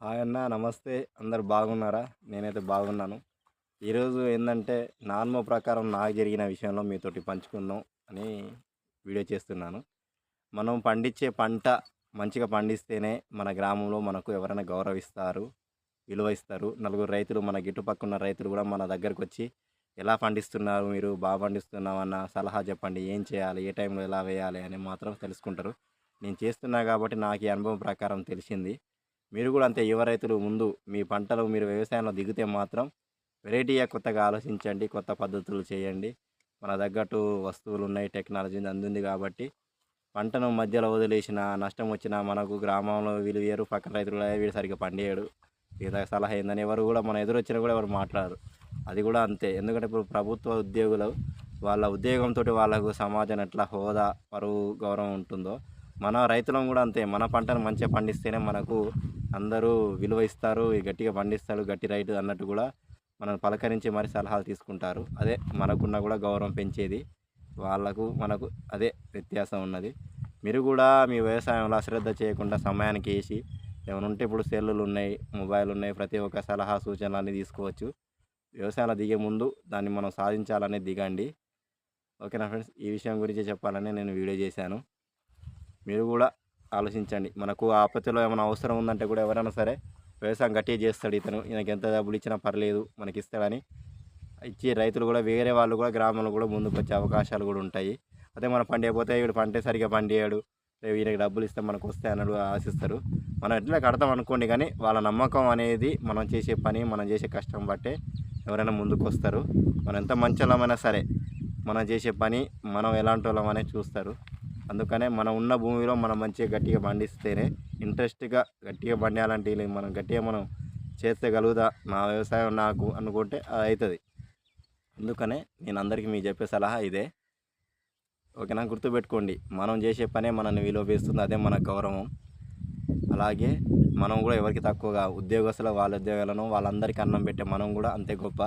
Hi అన్న నమస్తే. అందరు బాగున్నారా? నేనైతే బాగున్నాను. ఈరోజు ఏంటంటే నార్మ ప్రకారం నాకు జరిగిన విషయంలో మీతోటి పంచుకుందాం అని వీడియో చేస్తున్నాను. మనం పండించే పంట మంచిగా పండిస్తేనే మన గ్రామంలో మనకు ఎవరైనా గౌరవిస్తారు విలువ ఇస్తారు. నలుగురు రైతులు మన గిట్టుపక్కల ఉన్న రైతులు కూడా మన దగ్గరకు వచ్చి ఎలా పండిస్తున్నారు మీరు? బాగా పండిస్తున్నామన్న సలహా చెప్పండి. ఏం చేయాలి? ఏ టైంలో ఎలా వేయాలి? అని మాత్రం తెలుసుకుంటారు. నేను చేస్తున్నా కాబట్టి నాకు ఈ అనుభవం ప్రకారం తెలిసింది. మీరు కూడా అంతే యువ రైతులు ముందు మీ పంటలు మీరు వ్యవసాయంలో దిగితే మాత్రం వెరైటీగా కొత్తగా ఆలోచించండి కొత్త పద్ధతులు చేయండి. మన తగ్గట్టు వస్తువులు ఉన్నాయి టెక్నాలజీ అందుంది కాబట్టి పంటను మధ్యలో వదిలేసిన నష్టం వచ్చినా మనకు గ్రామంలో వీళ్ళు వేరు పక్కన రైతులు వీడు సరిగ్గా పండియాడు ఏదో సలహా ఏందని ఎవరు కూడా మన ఎదురు వచ్చినా కూడా ఎవరు మాట్లాడరు. అది కూడా అంతే. ఎందుకంటే ఇప్పుడు ప్రభుత్వ ఉద్యోగులు వాళ్ళ ఉద్యోగంతో వాళ్ళకు సమాజం ఎట్లా హోదా పరువు గౌరవం ఉంటుందో మన రైతులం కూడా అంతే. మన పంటను మంచిగా పండిస్తేనే మనకు అందరూ విలువ ఇస్తారు గట్టిగా పండిస్తారు గట్టి రైతు అన్నట్టు కూడా మనం పలకరించి మరి సలహాలు తీసుకుంటారు. అదే మనకున్న కూడా గౌరవం పెంచేది. వాళ్ళకు మనకు అదే వ్యత్యాసం ఉన్నది. మీరు కూడా మీ వ్యవసాయంలో అశ్రద్ధ చేయకుండా సమయానికి వేసి ఏమైనా ఉంటే ఇప్పుడు సెల్లులు ఉన్నాయి మొబైల్ ఉన్నాయి ప్రతి ఒక్క సలహా సూచనలన్నీ తీసుకోవచ్చు. వ్యవసాయంలో దిగే ముందు దాన్ని మనం సాధించాలనే దిగండి. ఓకేనా ఫ్రెండ్స్? ఈ విషయం గురించి చెప్పాలని నేను వీడియో చేశాను. మీరు కూడా ఆలోచించండి. మనకు ఆపత్తిలో ఏమైనా అవసరం ఉందంటే కూడా ఎవరైనా సరే వ్యవసాయం గట్టిగా చేస్తాడు ఇతను. ఈయనకి ఎంత డబ్బులు ఇచ్చినా పర్లేదు మనకి ఇస్తాడని ఇచ్చి రైతులు కూడా వేరే వాళ్ళు కూడా గ్రామంలో కూడా ముందుకు వచ్చే అవకాశాలు కూడా ఉంటాయి. అదే మనం పండిపోతే వీడు పంటే సరిగా పండియాడు రేపు ఈయనకి డబ్బులు ఇస్తే మనకు వస్తాయి అన్నాడు ఆశిస్తారు. మనం ఎట్లా కడతాం అనుకోండి కానీ వాళ్ళ నమ్మకం అనేది మనం చేసే పని మనం చేసే కష్టం బట్టే ఎవరైనా ముందుకు వస్తారు. మనం ఎంత మంచోళ్ళమైనా సరే మనం చేసే పని మనం ఎలాంటి వాళ్ళమనే చూస్తారు. అందుకనే మనం ఉన్న భూమిలో మనం మంచిగా గట్టిగా పండిస్తేనే ఇంట్రెస్ట్గా గట్టిగా పండాలంటే మనం గట్టిగా మనం చేస్తే నా వ్యవసాయం నాకు అనుకుంటే అది అవుతుంది అందుకనే నేను అందరికీ మీకు చెప్పే సలహా ఇదే. ఓకేనా? గుర్తుపెట్టుకోండి. మనం చేసే పనే మనల్ని విలువ వేస్తుంది అదే మన గౌరవం. అలాగే మనం కూడా ఎవరికి తక్కువగా ఉద్యోగస్తుల వాళ్ళ ఉద్యోగాలను వాళ్ళందరికీ అన్నం పెట్టే మనం కూడా అంతే గొప్ప.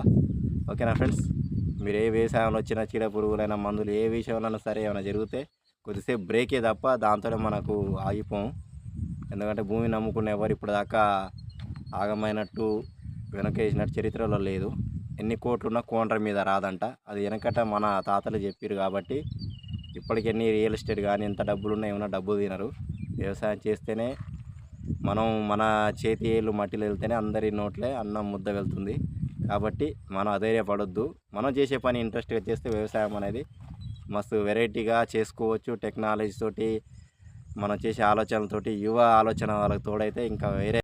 ఓకేనా ఫ్రెండ్స్? మీరు ఏ వ్యవసాయంలో వచ్చిన చీడ పురుగులైన మందులు ఏ విషయంలో సరే ఏమైనా జరిగితే కొద్దిసేపు బ్రేకే తప్ప దాంతోనే మనకు ఆగిపోం. ఎందుకంటే భూమి నమ్ముకున్న ఎవరు ఇప్పుడు దాకా ఆగమైనట్టు వెనకేసినట్టు చరిత్రలో లేదు. ఎన్ని కోట్లున్న కోండ్ర మీద రాదంట. అది వెనకట మన తాతలు చెప్పారు కాబట్టి ఇప్పటికి ఎన్ని రియల్ ఎస్టేట్ కానీ ఎంత డబ్బులు ఉన్నా ఏమైనా డబ్బు తినరు. వ్యవసాయం చేస్తేనే మనం మన చేతి ఏళ్ళు మట్టిలో వెళ్తేనే అందరి నోట్లే అన్నం ముద్ద వెళ్తుంది. కాబట్టి మనం అధైర్యపడొద్దు. మనం చేసే పని ఇంట్రెస్ట్గా చేస్తే వ్యవసాయం అనేది మస్తు వెరైటీగా చేసుకోవచ్చు టెక్నాలజీ తోటి మనం చేసే ఆలోచనలతోటి యువ ఆలోచన వాళ్ళకి తోడైతే ఇంకా వేరే